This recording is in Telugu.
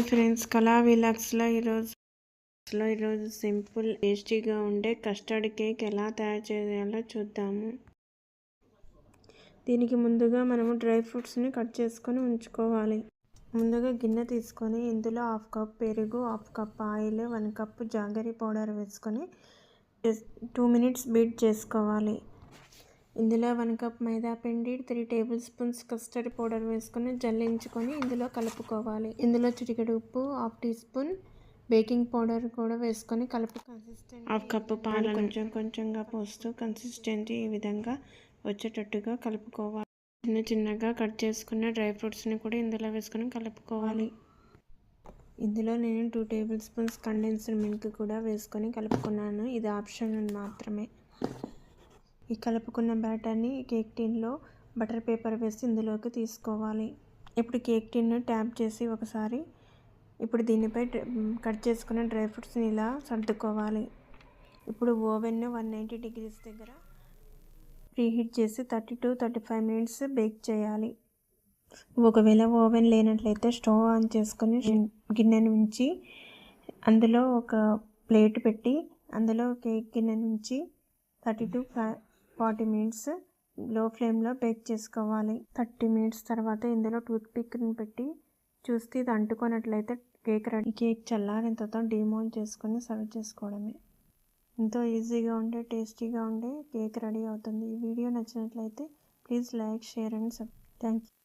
హాయ్ ఫ్రెండ్స్ కళా విలాక్స్లో ఈరోజు లో ఈరోజు సింపుల్ టేస్టీగా ఉండే కస్టర్డ్ కేక్ ఎలా తయారు చేయాలో చూద్దాము. దీనికి ముందుగా మనము డ్రై ఫ్రూట్స్ని కట్ చేసుకొని ఉంచుకోవాలి. ముందుగా గిన్నె తీసుకొని ఇందులో హాఫ్ కప్ పెరుగు half cup oil one cup jaggery powder వేసుకొని టూ మినిట్స్ బీట్ చేసుకోవాలి. ఇందులో వన్ కప్ మైదా పిండి three tablespoons custard powder వేసుకొని జల్లించుకొని ఇందులో కలుపుకోవాలి. ఇందులో చిటికెడు ఉప్పు half teaspoon baking powder కూడా వేసుకొని కలుపు కన్సిస్టెంట్ హాఫ్ కప్పు పాలు కొంచెం కొంచెంగా పోస్తూ కన్సిస్టెంట్ ఈ విధంగా వచ్చేటట్టుగా కలుపుకోవాలి. చిన్న చిన్నగా కట్ చేసుకున్న డ్రై ఫ్రూట్స్ని కూడా ఇందులో వేసుకొని కలుపుకోవాలి. ఇందులో నేను two tablespoons condensed milk కూడా వేసుకొని కలుపుకున్నాను. ఇది ఆప్షనల్ మాత్రమే. ఈ కలుపుకున్న బ్యాటర్ని కేక్ టిన్లో బటర్ పేపర్ వేసి ఇందులోకి తీసుకోవాలి. ఇప్పుడు కేక్ టిన్ను ట్యాప్ చేసి ఒకసారి ఇప్పుడు దీనిపై కట్ చేసుకున్న డ్రై ఫ్రూట్స్ని ఇలా సర్దుకోవాలి. ఇప్పుడు ఓవెన్ వన్ నైంటీ డిగ్రీస్ దగ్గర ప్రీహీట్ చేసి thirty to thirty five minutes bake చేయాలి. ఒకవేళ ఓవెన్ లేనట్లయితే స్టవ్ ఆన్ చేసుకొని గిన్నె నుంచి అందులో ఒక ప్లేట్ పెట్టి అందులో కేక్ గిన్నె నుంచి థర్టీ టు ఫార్టీ మినిట్స్లో ఫ్లేమ్లో బేక్ చేసుకోవాలి. థర్టీ మినిట్స్ తర్వాత ఇందులో టూత్ పిక్ని పెట్టి చూస్తే ఇది అంటుకున్నట్లయితే కేక్ రెడీ. కేక్ చల్లారిన తర్వాత డిమోల్డ్ చేసుకొని సర్వ్ చేసుకోవడమే. ఎంతో ఈజీగా ఉండే టేస్టీగా ఉండే కేక్ రెడీ అవుతుంది. ఈ వీడియో నచ్చినట్లయితే please like share and sub thank you